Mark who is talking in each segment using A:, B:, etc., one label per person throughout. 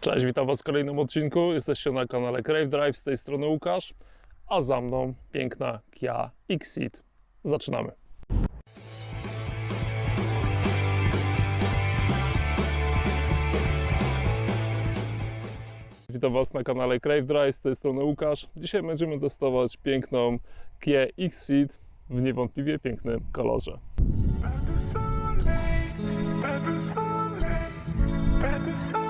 A: Cześć, witam Was w kolejnym odcinku. Jesteście na kanale Crave Drive, z tej strony Łukasz, a za mną piękna Kia Xceed. Zaczynamy. Witam Was na kanale Crave Drive, z tej strony Łukasz. Dzisiaj będziemy testować piękną Kia Xceed w niewątpliwie pięknym kolorze.
B: Pas de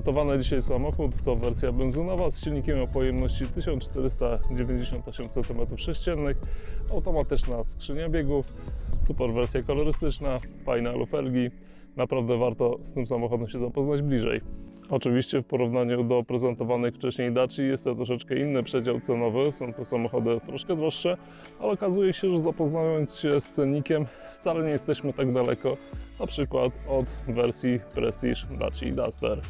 A: Prezentowany dzisiaj samochód to wersja benzynowa z silnikiem o pojemności 1498 cm3, automatyczna skrzynia biegów, super wersja kolorystyczna, fajne lufelgi. Naprawdę warto z tym samochodem się zapoznać bliżej. Oczywiście w porównaniu do prezentowanych wcześniej Daci jest to troszeczkę inny przedział cenowy, są to samochody troszkę droższe, ale okazuje się, że zapoznając się z cennikiem wcale nie jesteśmy tak daleko, na przykład od wersji Prestige Daci Duster.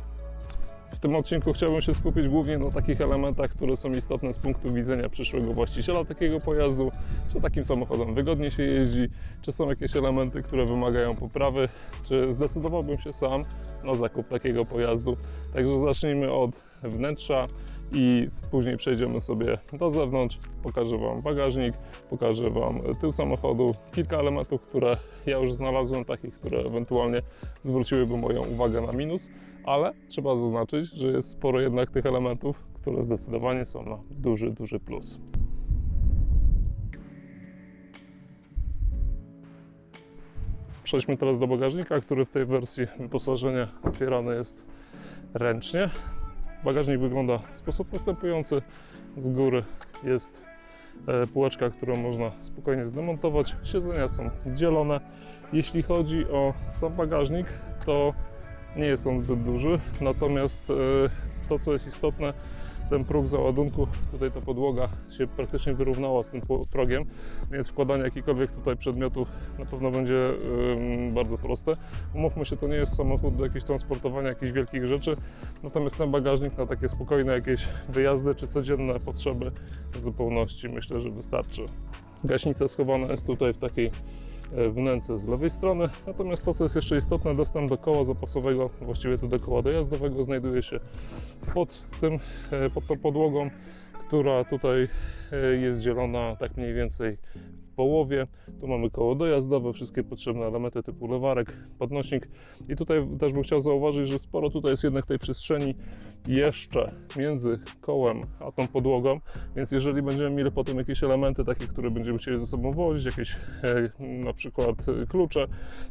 A: W tym odcinku chciałbym się skupić głównie na takich elementach, które są istotne z punktu widzenia przyszłego właściciela takiego pojazdu, czy takim samochodem wygodnie się jeździ, czy są jakieś elementy, które wymagają poprawy, czy zdecydowałbym się sam na zakup takiego pojazdu. Także zacznijmy od wnętrza i później przejdziemy sobie do zewnątrz. Pokażę Wam bagażnik, pokażę Wam tył samochodu, kilka elementów, które ja już znalazłem, takich, które ewentualnie zwróciłyby moją uwagę na minus, ale trzeba zaznaczyć, że jest sporo jednak tych elementów, które zdecydowanie są na duży, duży plus. Przejdźmy teraz do bagażnika, który w tej wersji wyposażenia otwierany jest ręcznie. Bagażnik wygląda w sposób następujący. Z góry jest e, półeczka, którą można spokojnie zdemontować. Siedzenia są dzielone. Jeśli chodzi o sam bagażnik, to nie jest on zbyt duży, natomiast e, to, co jest istotne, ten próg załadunku, tutaj ta podłoga się praktycznie wyrównała z tym progiem, więc wkładanie jakichkolwiek tutaj przedmiotów na pewno będzie bardzo proste. Umówmy się, to nie jest samochód do jakiegoś transportowania jakichś wielkich rzeczy, natomiast ten bagażnik na takie spokojne jakieś wyjazdy czy codzienne potrzeby w zupełności myślę, że wystarczy. Gaśnica schowana jest tutaj w takiej e, wnęce z lewej strony. Natomiast to, co jest jeszcze istotne, dostęp do koła zapasowego, właściwie to do koła dojazdowego, znajduje się pod, tym, e, pod tą podłogą, która tutaj e, jest dzielona tak mniej więcej w połowie. Tu mamy koło dojazdowe, wszystkie potrzebne elementy typu lewarek, podnośnik. I tutaj też bym chciał zauważyć, że sporo tutaj jest jednak tej przestrzeni jeszcze między kołem a tą podłogą, więc jeżeli będziemy mieli potem jakieś elementy takie, które będziemy chcieli ze sobą wozić, jakieś e, na przykład e, klucze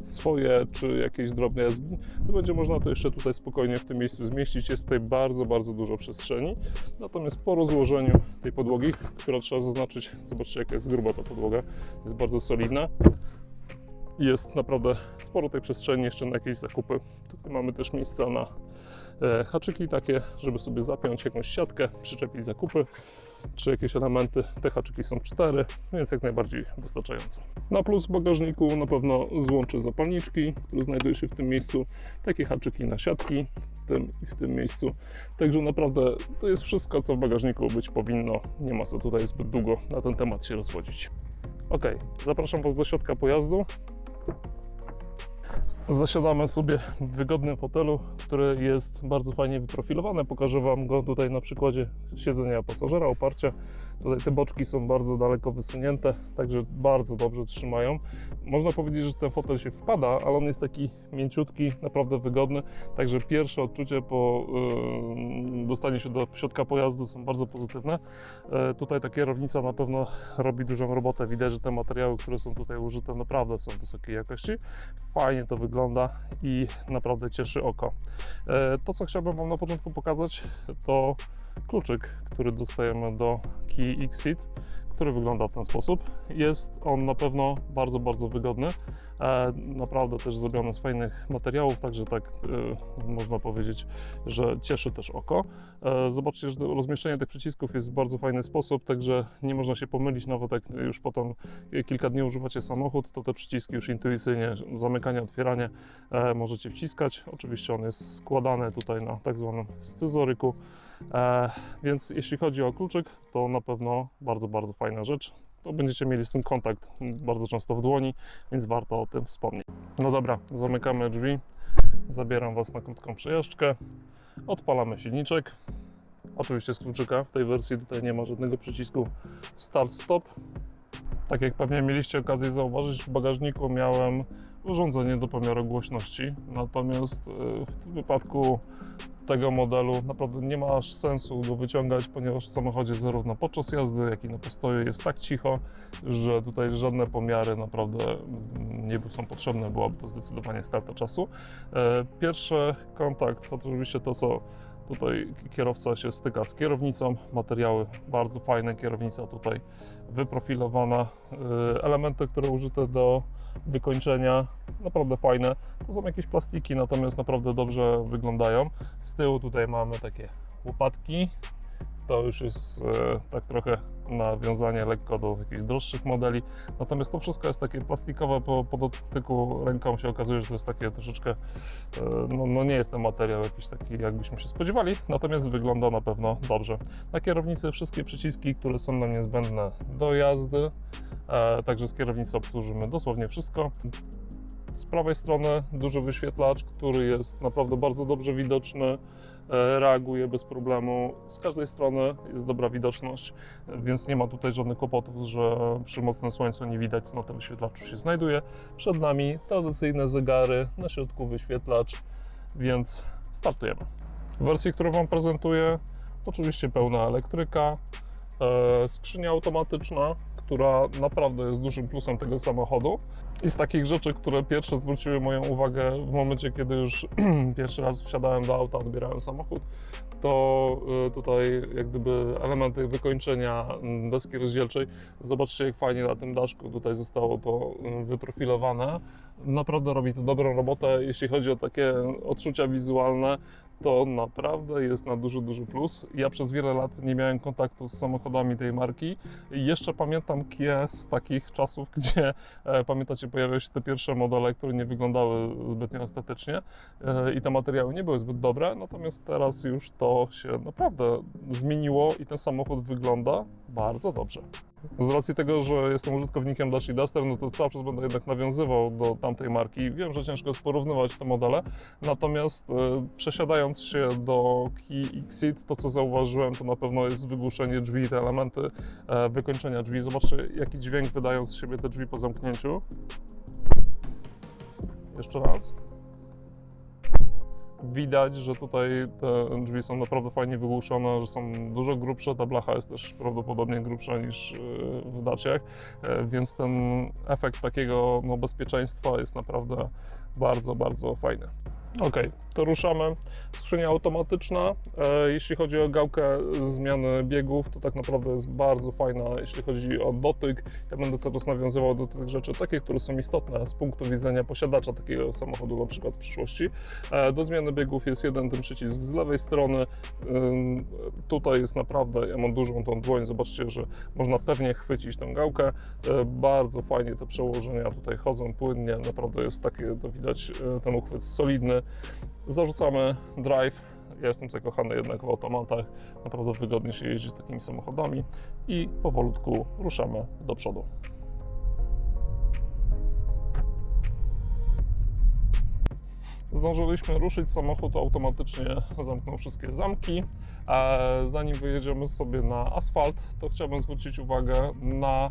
A: swoje, czy jakieś drobne jazdy, to będzie można to jeszcze tutaj spokojnie w tym miejscu zmieścić. Jest tutaj bardzo, bardzo dużo przestrzeni. Natomiast po rozłożeniu tej podłogi, która trzeba zaznaczyć, zobaczcie jaka jest gruba ta podłoga, jest bardzo solidna. Jest naprawdę sporo tej przestrzeni jeszcze na jakieś zakupy. Tutaj mamy też miejsca na e, haczyki takie, żeby sobie zapiąć jakąś siatkę, przyczepić zakupy czy jakieś elementy. Te haczyki są cztery, więc jak najbardziej wystarczająco. Na plus w bagażniku na pewno złącze zapalniczki, które znajduje się w tym miejscu, takie haczyki na siatki w tym, w tym miejscu. Także naprawdę to jest wszystko, co w bagażniku być powinno. Nie ma co tutaj zbyt długo na ten temat się rozwodzić. Ok, zapraszam Was do środka pojazdu. Zasiadamy sobie w wygodnym fotelu, który jest bardzo fajnie wyprofilowany. Pokażę Wam go tutaj na przykładzie siedzenia pasażera, oparcia. Tutaj te boczki są bardzo daleko wysunięte, także bardzo dobrze trzymają. Można powiedzieć, że ten fotel się wpada, ale on jest taki mięciutki, naprawdę wygodny. Także pierwsze odczucia po yy, dostaniu się do środka pojazdu są bardzo pozytywne. E, Tutaj ta kierownica na pewno robi dużą robotę. Widać, że te materiały, które są tutaj użyte, naprawdę są wysokiej jakości. Fajnie to wygląda i naprawdę cieszy oko. E, To, co chciałbym Wam na początku pokazać, to kluczyk, który dostajemy do Key Exit, który wygląda w ten sposób. Jest on na pewno bardzo, bardzo wygodny. E, naprawdę też zrobiony z fajnych materiałów, także tak e, można powiedzieć, że cieszy też oko. E, zobaczcie, że rozmieszczenie tych przycisków jest w bardzo fajny sposób, także nie można się pomylić, nawet jak już potem kilka dni używacie samochód, to te przyciski już intuicyjnie, zamykanie, otwieranie możecie wciskać. Oczywiście on jest składany tutaj na tak zwanym scyzoryku, więc jeśli chodzi o kluczyk, to na pewno bardzo, bardzo fajna rzecz. To będziecie mieli z tym kontakt bardzo często w dłoni, więc warto o tym wspomnieć. No dobra, zamykamy drzwi, zabieram Was na krótką przejażdżkę, odpalamy silniczek. Oczywiście z kluczyka, w tej wersji tutaj nie ma żadnego przycisku start-stop. Tak jak pewnie mieliście okazję zauważyć, w bagażniku miałem urządzenie do pomiaru głośności, natomiast e, w wypadku tego modelu. Naprawdę nie ma aż sensu go wyciągać, ponieważ w samochodzie zarówno podczas jazdy, jak i na postoju jest tak cicho, że tutaj żadne pomiary naprawdę nie są potrzebne, byłaby to zdecydowanie strata czasu. E, Pierwszy kontakt, oczywiście to, co tutaj kierowca się styka z kierownicą, materiały bardzo fajne, kierownica tutaj wyprofilowana, E, elementy, które użyte do wykończenia, naprawdę fajne. To są jakieś plastiki, natomiast naprawdę dobrze wyglądają. Z tyłu tutaj mamy takie łopatki. To już jest e, tak trochę nawiązanie lekko do jakichś droższych modeli. Natomiast to wszystko jest takie plastikowe, po, po dotyku ręką się okazuje, że to jest takie troszeczkę, e, no, no nie jest ten materiał jakiś taki, jakbyśmy się spodziewali, natomiast wygląda na pewno dobrze. Na kierownicy wszystkie przyciski, które są nam niezbędne do jazdy, e, także z kierownicy obsłużymy dosłownie wszystko. Z prawej strony duży wyświetlacz, który jest naprawdę bardzo dobrze widoczny, e, reaguje bez problemu. Z każdej strony jest dobra widoczność, więc nie ma tutaj żadnych kłopotów, że przy mocnym słońcu nie widać, co na tym wyświetlaczu się znajduje. Przed nami tradycyjne zegary, na środku wyświetlacz, więc startujemy. W wersji, którą Wam prezentuję, oczywiście pełna elektryka, e, skrzynia automatyczna, która naprawdę jest dużym plusem tego samochodu. I z takich rzeczy, które pierwsze zwróciły moją uwagę w momencie, kiedy już pierwszy raz wsiadałem do auta, odbierałem samochód, to y, tutaj jak gdyby elementy wykończenia mm, deski rozdzielczej. Zobaczcie, jak fajnie na tym daszku tutaj zostało to y, wyprofilowane. Naprawdę robi to dobrą robotę. Jeśli chodzi o takie odczucia wizualne, to naprawdę jest na duży, duży plus. Ja przez wiele lat nie miałem kontaktu z samochodami tej marki. Jeszcze pamiętam Kia z takich czasów, gdzie e, pamiętacie, pojawiały się te pierwsze modele, które nie wyglądały zbytnio estetycznie e, i te materiały nie były zbyt dobre, natomiast teraz już to się naprawdę zmieniło i ten samochód wygląda bardzo dobrze. Z racji tego, że jestem użytkownikiem Dacia Duster, no to cały czas będę jednak nawiązywał do tamtej marki. Wiem, że ciężko jest porównywać te modele, natomiast e, przesiadając się do Kia Xceed, to co zauważyłem, to na pewno jest wygłuszenie drzwi, te elementy e, wykończenia drzwi. Zobaczcie, jaki dźwięk wydają z siebie te drzwi po zamknięciu. Jeszcze raz. Widać, że tutaj te drzwi są naprawdę fajnie wygłuszone, że są dużo grubsze. Ta blacha jest też prawdopodobnie grubsza niż yy, w Daciach, e, więc ten efekt takiego no, bezpieczeństwa jest naprawdę bardzo, bardzo fajny. Ok, to ruszamy. Skrzynia automatyczna. E, jeśli chodzi o gałkę zmiany biegów, to tak naprawdę jest bardzo fajna, jeśli chodzi o dotyk. Ja będę cały czas nawiązywał do tych rzeczy takich, które są istotne z punktu widzenia posiadacza takiego samochodu na przykład w przyszłości. E, do zmiany biegów jest jeden ten przycisk z lewej strony. Ym, Tutaj jest naprawdę, ja mam dużą tą dłoń, zobaczcie, że można pewnie chwycić tę gałkę. E, Bardzo fajnie te przełożenia tutaj chodzą płynnie, naprawdę jest takie, to widać, e, ten uchwyt solidny. Zarzucamy drive. Ja jestem zakochany jednak w automatach. Naprawdę wygodnie się jeździ z takimi samochodami i powolutku ruszamy do przodu. Zdążyliśmy ruszyć, samochód automatycznie zamknął wszystkie zamki. E, Zanim wyjedziemy sobie na asfalt, to chciałbym zwrócić uwagę na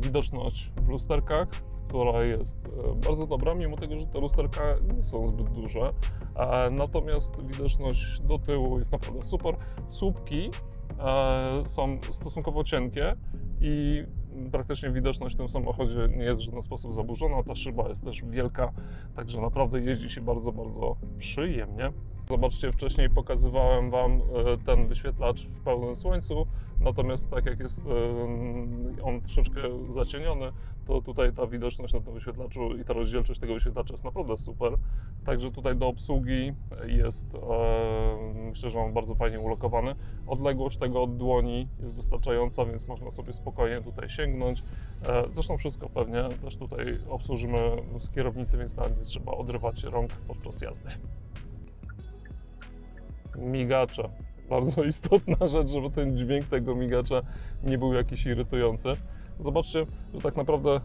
A: widoczność w lusterkach, która jest e, bardzo dobra, mimo tego, że te lusterka nie są zbyt duże. E, Natomiast widoczność do tyłu jest naprawdę super. Słupki e, są stosunkowo cienkie i praktycznie widoczność w tym samochodzie nie jest w żaden sposób zaburzona. Ta szyba jest też wielka, także naprawdę jeździ się bardzo, bardzo przyjemnie. Zobaczcie, wcześniej pokazywałem Wam e, ten wyświetlacz w pełnym słońcu, natomiast tak jak jest e, on troszeczkę zacieniony, to tutaj ta widoczność na tym wyświetlaczu i ta rozdzielczość tego wyświetlacza jest naprawdę super. Także tutaj do obsługi jest, e, myślę, że on bardzo fajnie ulokowany. Odległość tego od dłoni jest wystarczająca, więc można sobie spokojnie tutaj sięgnąć. Zresztą wszystko pewnie też tutaj obsłużymy z kierownicy, więc nawet nie trzeba odrywać rąk podczas jazdy migacze. Bardzo istotna rzecz, żeby ten dźwięk tego migacza nie był jakiś irytujący. Zobaczcie, że tak naprawdę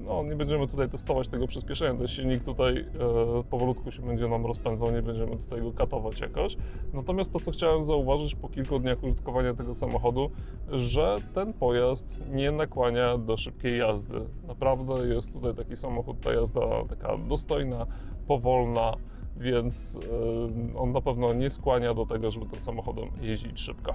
A: no, nie będziemy tutaj testować tego przyspieszenia. Ten silnik tutaj e, powolutku się będzie nam rozpędzał, nie będziemy tutaj go katować jakoś. Natomiast to, co chciałem zauważyć po kilku dniach użytkowania tego samochodu, że ten pojazd nie nakłania do szybkiej jazdy. Naprawdę jest tutaj taki samochód, ta jazda taka dostojna, powolna, więc on na pewno nie skłania do tego, żeby tym samochodem jeździć szybko.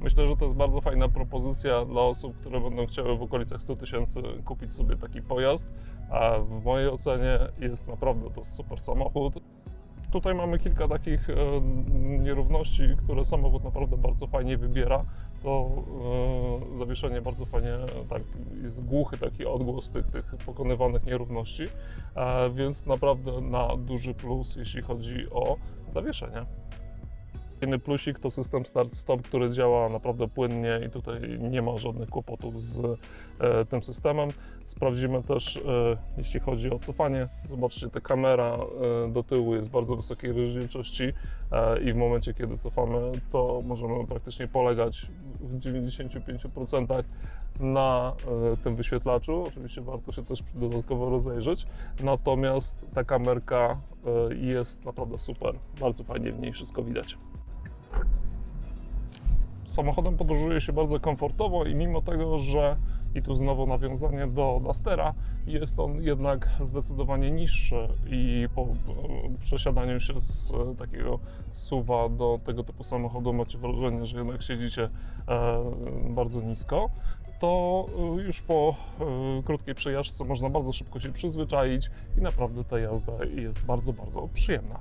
A: Myślę, że to jest bardzo fajna propozycja dla osób, które będą chciały w okolicach 100 tysięcy kupić sobie taki pojazd, a w mojej ocenie jest naprawdę to super samochód. Tutaj mamy kilka takich nierówności, które samochód naprawdę bardzo fajnie wybiera. To e, zawieszenie bardzo fajnie, tak, jest głuchy taki odgłos tych, tych pokonywanych nierówności, e, więc naprawdę na duży plus, jeśli chodzi o zawieszenie. Inny plusik to system start-stop, który działa naprawdę płynnie i tutaj nie ma żadnych kłopotów z e, tym systemem. Sprawdzimy też, e, jeśli chodzi o cofanie. Zobaczcie, ta kamera e, do tyłu jest bardzo wysokiej rozdzielczości e, i w momencie, kiedy cofamy, to możemy praktycznie polegać w 95% na e, tym wyświetlaczu. Oczywiście warto się też dodatkowo rozejrzeć. Natomiast ta kamerka e, jest naprawdę super. Bardzo fajnie w niej wszystko widać samochodem podróżuje się bardzo komfortowo i mimo tego, że i tu znowu nawiązanie do Dustera, jest on jednak zdecydowanie niższy i po przesiadaniu się z e, takiego suwa do tego typu samochodu macie wrażenie, że jednak siedzicie e, bardzo nisko, to e, już po krótkiej przejażdżce można bardzo szybko się przyzwyczaić i naprawdę ta jazda jest bardzo, bardzo przyjemna.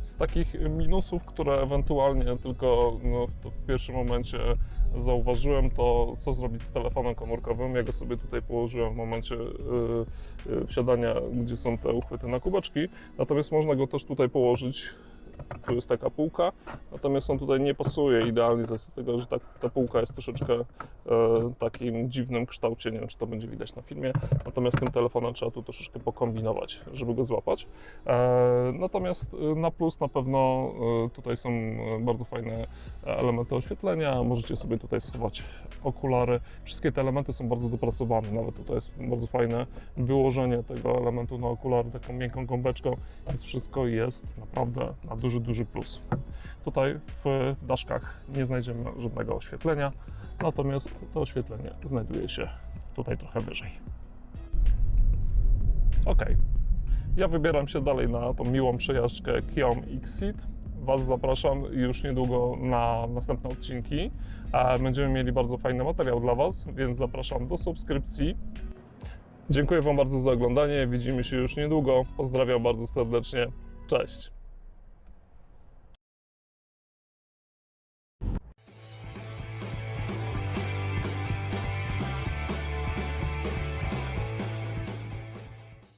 A: Z takich minusów, które ewentualnie tylko no, w, pierwszym momencie zauważyłem, to co zrobić z telefonem komórkowym. Ja go sobie tutaj położyłem w momencie y, y, wsiadania, gdzie są te uchwyty na kubeczki. Natomiast można go też tutaj położyć. Tu jest taka półka, natomiast on tutaj nie pasuje idealnie z tego, że ta, ta półka jest troszeczkę takim dziwnym kształcie. Nie wiem, czy to będzie widać na filmie. Natomiast tym telefonem trzeba tu troszeczkę pokombinować, żeby go złapać. E, natomiast e, na plus na pewno e, tutaj są e, bardzo fajne elementy oświetlenia. Możecie sobie tutaj schować okulary. Wszystkie te elementy są bardzo dopracowane. Nawet tutaj jest bardzo fajne wyłożenie tego elementu na okulary taką miękką gąbeczką, więc wszystko jest naprawdę na duży, duży plus. Tutaj w daszkach nie znajdziemy żadnego oświetlenia, natomiast to oświetlenie znajduje się tutaj trochę wyżej. Ok, ja wybieram się dalej na tą miłą przejażdżkę Kiom Xceed. Was zapraszam już niedługo na następne odcinki. Będziemy mieli bardzo fajny materiał dla Was, więc zapraszam do subskrypcji. Dziękuję Wam bardzo za oglądanie. Widzimy się już niedługo. Pozdrawiam bardzo serdecznie. Cześć.